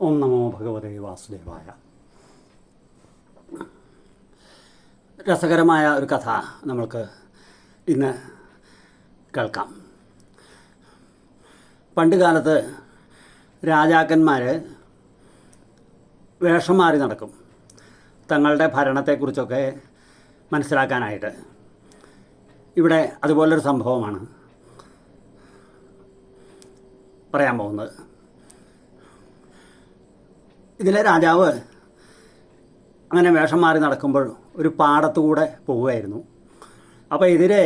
ഓം നമോ ഭഗവതേ വാസുദേവായ. രസകരമായ ഒരു കഥ നമ്മൾക്ക് ഇന്ന് കേൾക്കാം. പണ്ട് കാലത്ത് രാജാക്കന്മാർ വേഷം മാറി നടക്കും. തങ്ങളുടെ ഭരണത്തെക്കുറിച്ചൊക്കെ മനസ്സിലാക്കാനായിട്ട്. ഇവിടെ അതുപോലൊരു സംഭവമാണ് പറയാൻ പോകുന്നത്. ഇതിലെ രാജാവ് അങ്ങനെ വേഷം മാറി നടക്കുമ്പോൾ ഒരു പാടത്തുകൂടെ പോവുമായിരുന്നു അപ്പോൾ എതിരെ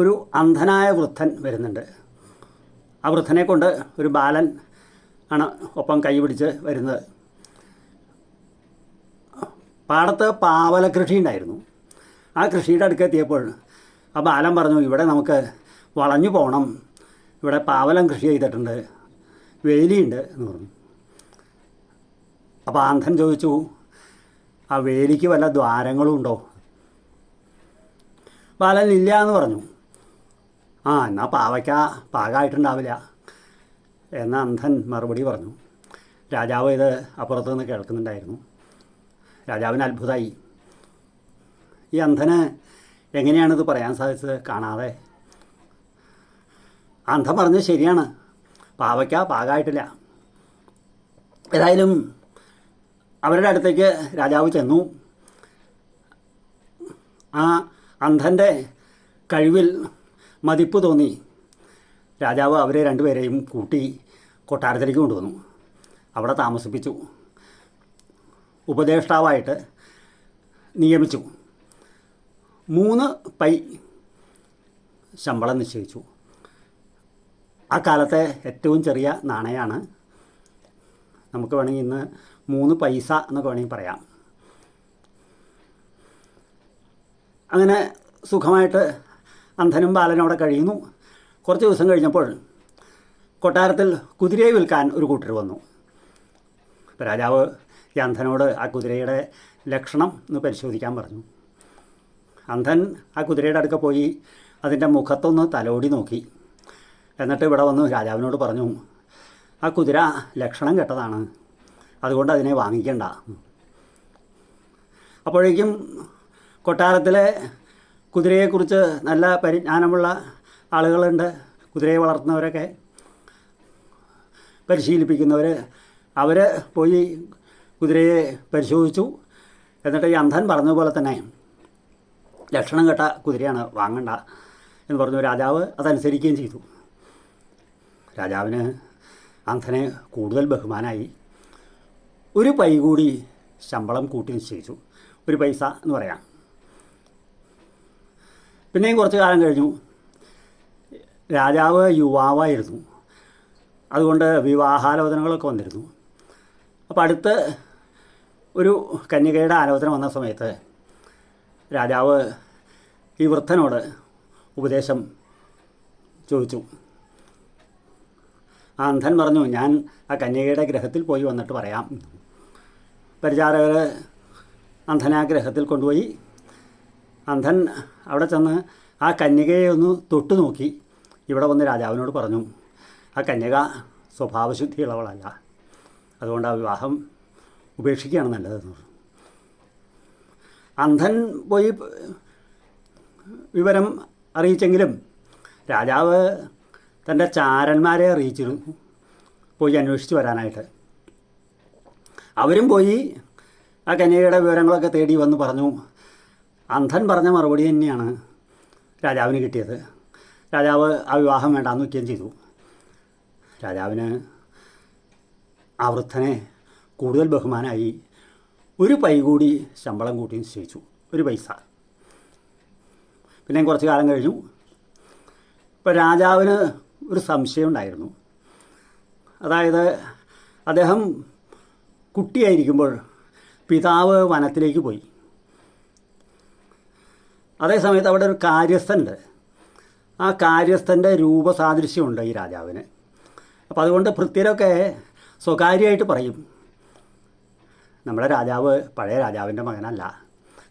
ഒരു അന്ധനായ വൃദ്ധൻ വരുന്നുണ്ട്. ആ വൃദ്ധനെ കൊണ്ട് ഒരു ബാലൻ ആണ് ഒപ്പം കൈ പിടിച്ച് വരുന്നത്. പാടത്ത് പാവല കൃഷി ഉണ്ടായിരുന്നു. ആ കൃഷിയുടെ അടുക്കെത്തിയപ്പോൾ ആ ബാലൻ പറഞ്ഞു ഇവിടെ നമുക്ക് വളഞ്ഞു പോകണം ഇവിടെ പാവലം കൃഷി ചെയ്തിട്ടുണ്ട്. വേലിയുണ്ട് എന്ന് പറഞ്ഞു. അപ്പോൾ ആന്ധൻ ചോദിച്ചു ആ വേലിക്ക് വല്ല ദ്വാരങ്ങളും ഉണ്ടോ? ബാലൻ ഇല്ല എന്ന് പറഞ്ഞു. ആ എന്നാൽ പാവയ്ക്ക പാകമായിട്ടുണ്ടാവില്ല എന്ന അന്ധൻ മറുപടി പറഞ്ഞു. രാജാവ് ഇത് അപ്പുറത്ത് നിന്ന് കേൾക്കുന്നുണ്ടായിരുന്നു. രാജാവിന് അത്ഭുതമായി ഈ അന്ധന് എങ്ങനെയാണിത് പറയാൻ സാധിച്ചത് കാണാതെ? അന്ധം പറഞ്ഞത് ശരിയാണ്. പാവയ്ക്ക പാകമായിട്ടില്ല ഏതായാലും അവരുടെ അടുത്തേക്ക് രാജാവ് ചെന്നു. ആ അന്ധന്റെ കഴിവിൽ മതിപ്പ് തോന്നി. രാജാവ് അവരെ രണ്ടുപേരെയും കൂട്ടി കൊട്ടാരത്തിലേക്ക് കൊണ്ടുവന്നു. അവിടെ താമസിപ്പിച്ചു. ഉപദേഷ്ടാവായിട്ട് നിയമിച്ചു. മൂന്ന് പൈ ശമ്പളം നിശ്ചയിച്ചു. ആ കാലത്തെ ഏറ്റവും ചെറിയ നാണയമാണ് നമുക്ക് വേണമെങ്കിൽ ഇന്ന് മൂന്ന് പൈസ എന്നൊക്കെ വേണമെങ്കിൽ പറയാം. അങ്ങനെ സുഖമായിട്ട് അന്ധനും ബാലനും അവിടെ കഴിയുന്നു. കുറച്ച് ദിവസം കഴിഞ്ഞപ്പോൾ കൊട്ടാരത്തിൽ കുതിരയെ വിൽക്കാൻ ഒരു കൂട്ടർ വന്നു. രാജാവ് ഈ അന്ധനോട് ആ കുതിരയുടെ ലക്ഷണം ഒന്ന് പരിശോധിക്കാൻ പറഞ്ഞു. അന്ധൻ ആ കുതിരയുടെ അടുക്ക പോയി അതിന്റെ മുഖത്തൊന്ന് തലോടി നോക്കി. എന്നിട്ട് ഇവിടെ വന്ന് രാജാവിനോട് പറഞ്ഞു ആ കുതിര ലക്ഷണം കെട്ടതാണ്. അതുകൊണ്ട് അതിനെ വാങ്ങിക്കണ്ട. അപ്പോഴേക്കും കൊട്ടാരത്തിലെ കുതിരയെക്കുറിച്ച് നല്ല പരിജ്ഞാനമുള്ള ആളുകളുണ്ട്. കുതിരയെ വളർത്തുന്നവരൊക്കെ പരിശീലിപ്പിക്കുന്നവർ അവർ പോയി കുതിരയെ പരിശോധിച്ചു. എന്നിട്ട് ഈ അന്ധൻ പറഞ്ഞതുപോലെ തന്നെ ലക്ഷണം കെട്ട കുതിരയാണ് വാങ്ങണ്ട എന്ന് പറഞ്ഞു രാജാവ് അതനുസരിക്കുകയും ചെയ്തു. രാജാവിന് അന്ധനെ കൂടുതൽ ബഹുമാനായി ഒരു പൈ കൂടി ശമ്പളം കൂട്ടി നിശ്ചയിച്ചു. ഒരു പൈസ എന്ന് പറയാം. പിന്നെയും കുറച്ച് കാലം കഴിഞ്ഞു. രാജാവ് യുവാവായിരുന്നു. അതുകൊണ്ട് വിവാഹാലോചനകളൊക്കെ വന്നിരുന്നു. അപ്പോൾ അടുത്ത് ഒരു കന്യകയുടെ ആലോചന വന്ന സമയത്ത് രാജാവ് ഈ വൃദ്ധനോട് ഉപദേശം ചോദിച്ചു. അന്ധൻ പറഞ്ഞു ഞാൻ ആ കന്യകയുടെ ഗ്രഹത്തിൽ പോയി വന്നിട്ട് പറയാം. പരിചാരകർ അന്ധനെ ആ ഗ്രഹത്തിൽ കൊണ്ടുപോയി. അന്ധൻ അവിടെ ചെന്ന് ആ കന്യകയെ ഒന്ന് തൊട്ടു നോക്കി. ഇവിടെ വന്ന് രാജാവിനോട് പറഞ്ഞു ആ കന്യക സ്വഭാവശുദ്ധിയുള്ളവളല്ല. അതുകൊണ്ട് ആ വിവാഹം ഉപേക്ഷിക്കുകയാണ് നല്ലതെന്ന്. പറഞ്ഞു അന്ധൻ പോയി വിവരം അറിയിച്ചെങ്കിലും രാജാവ് തന്റെ ചാരന്മാരെ അറിയിച്ചിരുന്നു. പോയി അന്വേഷിച്ച് വരാനായിട്ട്. അവരും പോയി ആ കന്യകയുടെ വിവരങ്ങളൊക്കെ തേടി വന്ന് പറഞ്ഞു അന്ധൻ പറഞ്ഞ മറുപടി തന്നെയാണ് രാജാവിന് കിട്ടിയത്. രാജാവ് ആ വിവാഹം വേണ്ടാന്ന് വയ്ക്കുകയും ചെയ്തു. രാജാവിന് ആ വൃദ്ധനെ കൂടുതൽ ബഹുമാനമായി ഒരു പൈ കൂടി ശമ്പളം കൂട്ടി നിശ്ചയിച്ചു. ഒരു പൈസ. പിന്നെ കുറച്ച് കാലം കഴിഞ്ഞു. ഇപ്പോൾ രാജാവിന് ഒരു സംശയം ഉണ്ടായിരുന്നു. അതായത് അദ്ദേഹം കുട്ടിയായിരിക്കുമ്പോൾ പിതാവ് വനത്തിലേക്ക് പോയി. അതേ സമയത്ത് അവിടെ ഒരു കാര്യസ്ഥനുണ്ട്. ആ കാര്യസ്ഥന്റെ രൂപസാദൃശ്യമുണ്ട് ഈ രാജാവിന്. അപ്പോൾ അതുകൊണ്ട് ഭൃത്യരൊക്കെ സ്വകാര്യമായിട്ട് പറയും നമ്മുടെ രാജാവ് പഴയ രാജാവിന്റെ മകനല്ല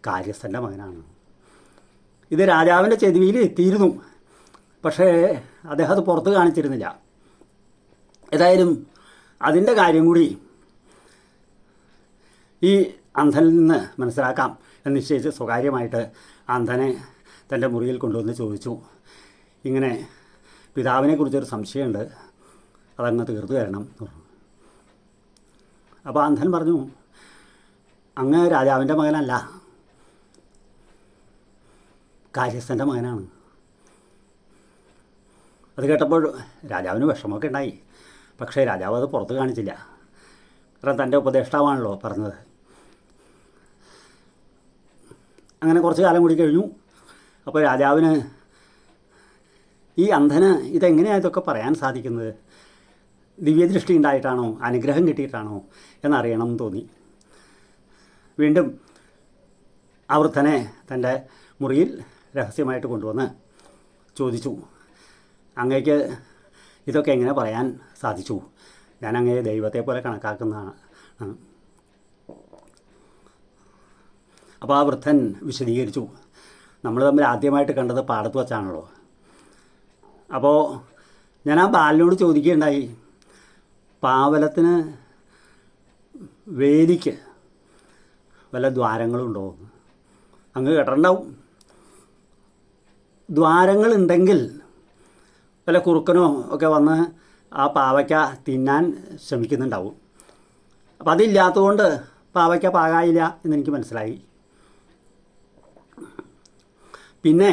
കാര്യസ്ഥന്റെ മകനാണ്. ഇത് രാജാവിന്റെ ചെതിവിയിൽ എത്തിയിരുന്നു. പക്ഷേ അദ്ദേഹം അത് പുറത്ത് കാണിച്ചിരുന്നില്ല. ഏതായാലും അതിന്റെ കാര്യം കൂടി ഈ അന്ധനിൽ നിന്ന് മനസ്സിലാക്കാം എന്ന് നിശ്ചയിച്ച് സ്വകാര്യമായിട്ട് അന്ധനെ തന്റെ മുറിയിൽ കൊണ്ടുവന്ന് ചോദിച്ചു. ഇങ്ങനെ പിതാവിനെ കുറിച്ചൊരു സംശയമുണ്ട്. അതങ്ങ് തീർത്തു തരണം അപ്പോൾ അന്ധൻ പറഞ്ഞു അങ്ങ് രാജാവിന്റെ മകനല്ല. കാര്യസ്ഥന്റെ മകനാണ്. അത് കേട്ടപ്പോൾ രാജാവിന് വിഷമമൊക്കെ ഉണ്ടായി. പക്ഷേ രാജാവ് അത് പുറത്ത് കാണിച്ചില്ല. കാരണം തന്റെ ഉപദേഷ്ടാവാണല്ലോ പറഞ്ഞത്. അങ്ങനെ കുറച്ച് കാലം കൂടി കഴിഞ്ഞു. അപ്പോൾ രാജാവിന് ഈ അന്ധന് ഇതെങ്ങനെയാണ് ഇതൊക്കെ പറയാൻ സാധിക്കുന്നത്? ദിവ്യദൃഷ്ടി ഉണ്ടായിട്ടാണോ? അനുഗ്രഹം കിട്ടിയിട്ടാണോ? എന്നറിയണം എന്ന് തോന്നി. വീണ്ടും ആ വൃദ്ധനെ തന്റെ മുറിയിൽ രഹസ്യമായിട്ട് കൊണ്ടുവന്ന് ചോദിച്ചു. അങ്ങേക്ക് ഇതൊക്കെ എങ്ങനെ പറയാൻ സാധിച്ചു? ഞാൻ അങ്ങേ ദൈവത്തെ പോലെ കണക്കാക്കുന്നതാണ്. അപ്പോൾ ആ വൃദ്ധൻ വിശദീകരിച്ചു. നമ്മൾ തമ്മിൽ ആദ്യമായിട്ട് കണ്ടത് പാടത്ത് വച്ചാണല്ലോ. അപ്പോൾ ഞാൻ ആ ബാലിനോട് ചോദിക്കുകയുണ്ടായി പാവലത്തിന് വേലിക്ക് വല്ല ദ്വാരങ്ങളുണ്ടോ? അങ്ങ് കേട്ടിട്ടുണ്ടാവും. ദ്വാരങ്ങളുണ്ടെങ്കിൽ വല്ല കുറുക്കനോ ഒക്കെ വന്ന് ആ പാവയ്ക്ക തിന്നാൻ ശ്രമിക്കുന്നുണ്ടാവും. അപ്പം അതില്ലാത്തതുകൊണ്ട് പാവയ്ക്ക പാകായില്ല എന്നെനിക്ക് മനസ്സിലായി. പിന്നെ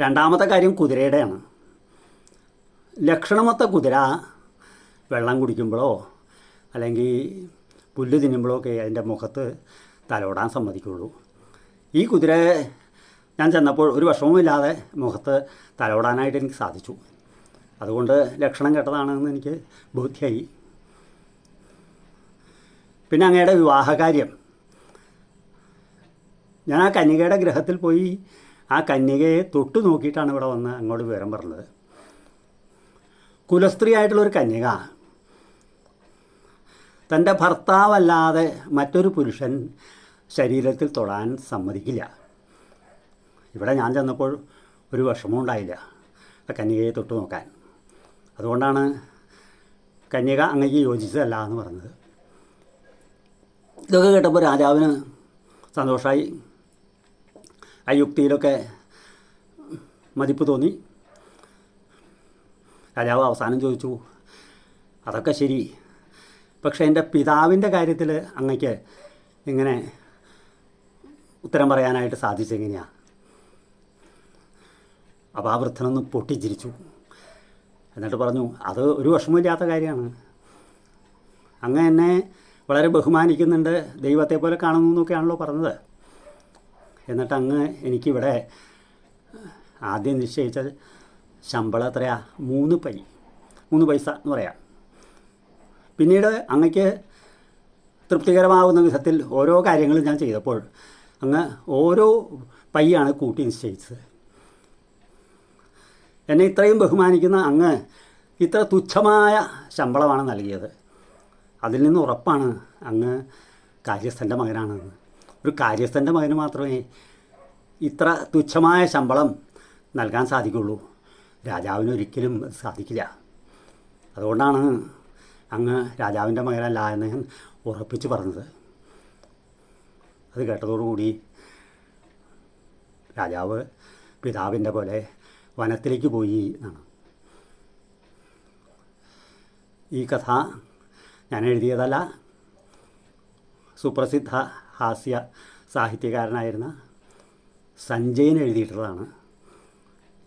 രണ്ടാമത്തെ കാര്യം കുതിരയുടെയാണ്. ലക്ഷണമൊത്ത കുതിര വെള്ളം കുടിക്കുമ്പോഴോ അല്ലെങ്കിൽ പുല്ല് തിന്നുമ്പോഴോ ഒക്കെ അതിന്റെ മുഖത്ത് തലോടാൻ സമ്മതിക്കുള്ളൂ. ഈ കുതിര ഞാൻ ചെന്നപ്പോൾ ഒരു വിഷമവുമില്ലാതെ മുഖത്ത് തലോടാനായിട്ട് എനിക്ക് സാധിച്ചു. അതുകൊണ്ട് ലക്ഷണം കെട്ടതാണെന്ന് എനിക്ക് ബോധ്യമായി പിന്നെ അങ്ങയുടെ വിവാഹകാര്യം. ഞാൻ ആ കന്യകയുടെ ഗ്രഹത്തിൽ പോയി ആ കന്യകയെ തൊട്ടു നോക്കിയിട്ടാണ് ഇവിടെ വന്ന് അങ്ങോട്ട് വിവരം പറഞ്ഞത്. കുലസ്ത്രീ ആയിട്ടുള്ളൊരു കന്യക. തന്റെ ഭർത്താവല്ലാതെ മറ്റൊരു പുരുഷൻ ശരീരത്തിൽ തൊടാൻ സമ്മതിക്കില്ല. ഇവിടെ ഞാൻ ചെന്നപ്പോൾ ഒരു വിഷമം ഉണ്ടായില്ല. കന്യകയെ തൊട്ട് നോക്കാൻ. അതുകൊണ്ടാണ് കന്യക അങ്ങേക്ക് യോജിച്ചതല്ല എന്ന് പറഞ്ഞത്. ഇതൊക്കെ കേട്ടപ്പോൾ രാജാവിന് സന്തോഷമായി ആ യുക്തിയിലൊക്കെ മതിപ്പ് തോന്നി. രാജാവ് അവസാനം ചോദിച്ചു അതൊക്കെ ശരി. പക്ഷേ എന്റെ പിതാവിന്റെ കാര്യത്തിൽ അങ്ങക്ക് ഇങ്ങനെ ഉത്തരം പറയാനായിട്ട് സാധിച്ചെങ്ങനെയാണ് അപ്പോൾ ആ വൃദ്ധനൊന്ന് പൊട്ടിച്ചിരിച്ചു. എന്നിട്ട് പറഞ്ഞു അത് ഒരു വിഷമമില്ലാത്ത കാര്യമാണ്. അങ്ങ് എന്നെ വളരെ ബഹുമാനിക്കുന്നുണ്ട്. ദൈവത്തെ പോലെ കാണുന്നു എന്നൊക്കെയാണല്ലോ പറഞ്ഞത്. എന്നിട്ട് അങ്ങ് എനിക്കിവിടെ ആദ്യം നിശ്ചയിച്ച ശമ്പളം എത്രയാ? മൂന്ന് പൈ മൂന്ന് പൈസ എന്ന് പറയാം. പിന്നീട് അങ്ങക്ക് തൃപ്തികരമാവുന്ന വിധത്തിൽ ഓരോ കാര്യങ്ങളും ഞാൻ ചെയ്തപ്പോൾ അങ്ങ് ഓരോ പൈയാണ് കൂട്ടി നിശ്ചയിച്ചത്. എന്നെ ഇത്രയും ബഹുമാനിക്കുന്ന അങ്ങ് ഇത്ര തുച്ഛമായ ശമ്പളമാണ് നൽകിയത്. അതിൽ നിന്ന് ഉറപ്പാണ് അങ്ങ് കാര്യസ്ഥന്റെ മകനാണെന്ന്. ഒരു കാര്യസ്ഥന്റെ മകന് മാത്രമേ ഇത്ര തുച്ഛമായ ശമ്പളം നൽകാൻ സാധിക്കുള്ളൂ. രാജാവിന് ഒരിക്കലും സാധിക്കില്ല. അതുകൊണ്ടാണ് അങ്ങ് രാജാവിന്റെ മകനല്ല എന്ന് ഞാൻ ഉറപ്പിച്ച് പറഞ്ഞത്. അത് കേട്ടതോടുകൂടി രാജാവ് പിതാവിന്റെ പോലെ വനത്തിലേക്ക് പോയി എന്നാണ്. ഈ കഥ ഞാൻ എഴുതിയതല്ല. സുപ്രസിദ്ധ ഹാസ്യ സാഹിത്യകാരനായിരുന്ന സഞ്ജയൻ എഴുതിയിട്ടുള്ളതാണ്.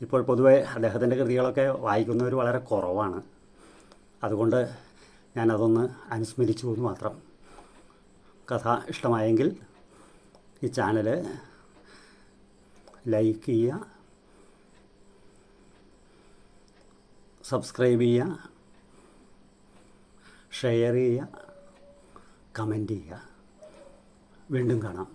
ഇപ്പോൾ പൊതുവെ അദ്ദേഹത്തിന്റെ കൃതികളൊക്കെ വായിക്കുന്നവർ വളരെ കുറവാണ്. അതുകൊണ്ട് ഞാനതൊന്ന് അനുസ്മരിച്ചു എന്ന് മാത്രം. കഥ ഇഷ്ടമായെങ്കിൽ ഈ ചാനൽ ലൈക്ക് ചെയ്യുക സബ്സ്ക്രൈബ് ചെയ്യുക ഷെയർ ചെയ്യുക കമന്റ് ചെയ്യുക. വീണ്ടും കാണാം.